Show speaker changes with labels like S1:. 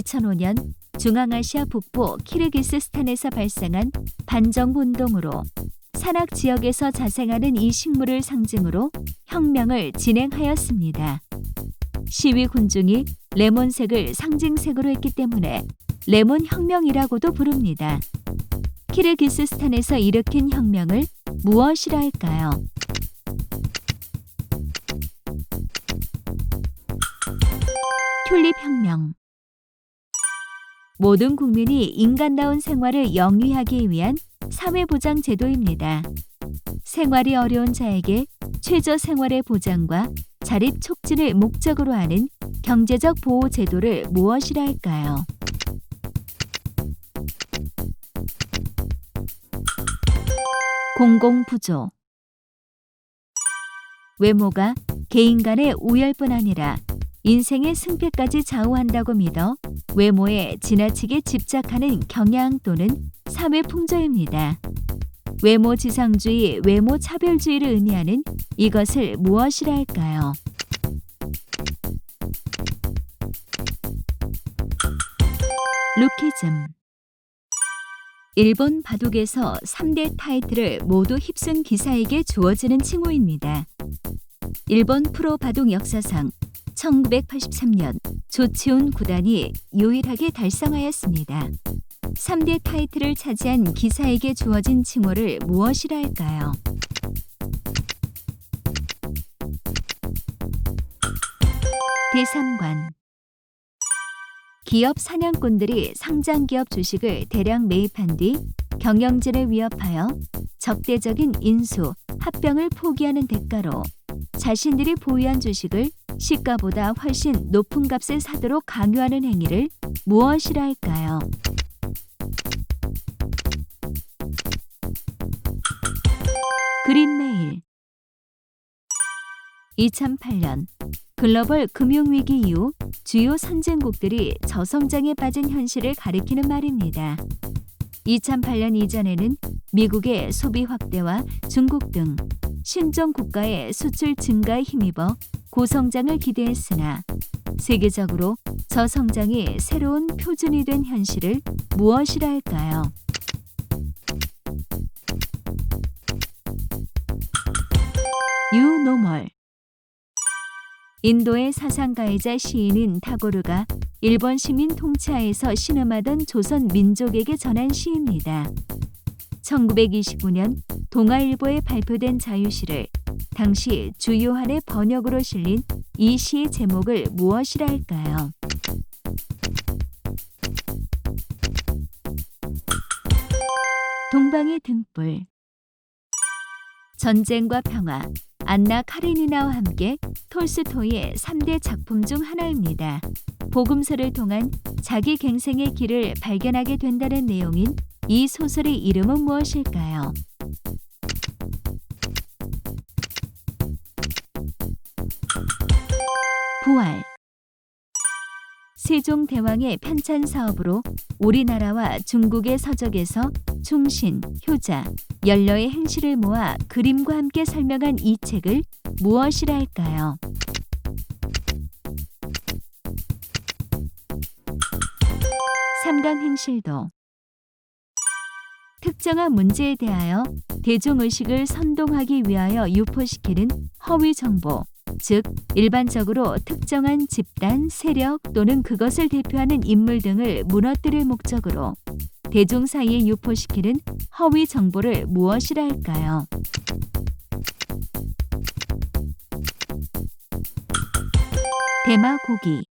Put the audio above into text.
S1: 2005년 중앙아시아 북부 키르기스스탄에서 발생한 반정 운동으로 산악 지역에서 자생하는 이 식물을 상징으로 혁명을 진행하였습니다. 시위 군중이 레몬색을 상징색으로 했기 때문에 레몬 혁명이라고도 부릅니다. 키르기스스탄에서 일으킨 혁명을 무엇이라 할까요? 튤립 혁명 모든 국민이 인간다운 생활을 영위하기 위한 사회보장 제도입니다. 생활이 어려운 자에게 최저 생활의 보장과 자립 촉진을 목적으로 하는 경제적 보호 제도를 무엇이라 할까요? 공공부조 외모가 개인 간의 우열뿐 아니라 인생의 승패까지 좌우한다고 믿어 외모에 지나치게 집착하는 경향 또는 사회 풍조입니다. 외모 지상주의, 외모 차별주의를 의미하는 이것을 무엇이라 할까요? 루키즘 일본 바둑에서 3대 타이틀을 모두 휩쓴 기사에게 주어지는 칭호입니다. 일본 프로 바둑 역사상 1983년 조치훈 구단이 유일하게 달성하였습니다. 3대 타이틀을 차지한 기사에게 주어진 칭호를 무엇이라 할까요? 대삼관 기업 사냥꾼들이 상장 기업 주식을 대량 매입한 뒤 경영진을 위협하여 적대적인 인수, 합병을 포기하는 대가로 자신들이 보유한 주식을 시가보다 훨씬 높은 값에 사도록 강요하는 행위를 무엇이라 할까요? 그린메일 2008년 글로벌 금융위기 이후 주요 선진국들이 저성장에 빠진 현실을 가리키는 말입니다. 2008년 이전에는 미국의 소비 확대와 중국 등 신종 국가의 수출 증가에 힘입어 고성장을 기대했으나 세계적으로 저성장이 새로운 표준이 된 현실을 무엇이라 할까요? 유노멀 인도의 사상가이자 시인인 타고르가 일본 시민 통치하에서 신음하던 조선 민족에게 전한 시입니다. 1929년 동아일보에 발표된 자유시를 당시 주요한의 번역으로 실린 이 시의 제목을 무엇이라 할까요? 동방의 등불 전쟁과 평화 안나 카레니나와 함께 톨스토이의 3대 작품 중 하나입니다. 복음서를 통한 자기 갱생의 길을 발견하게 된다는 내용인 이 소설의 이름은 무엇일까요? 부활. 세종 대왕의 편찬 사업으로 우리나라와 중국의 서적에서 충신, 효자, 연려의 행실을 모아 그림과 함께 설명한 이 책을 무엇이라 할까요? 삼강행실도. 특정한 문제에 대하여 대중의식을 선동하기 위하여 유포시키는 허위 정보, 즉 일반적으로 특정한 집단, 세력 또는 그것을 대표하는 인물 등을 무너뜨릴 목적으로 대중 사이에 유포시키는 허위 정보를 무엇이라 할까요? 대마고기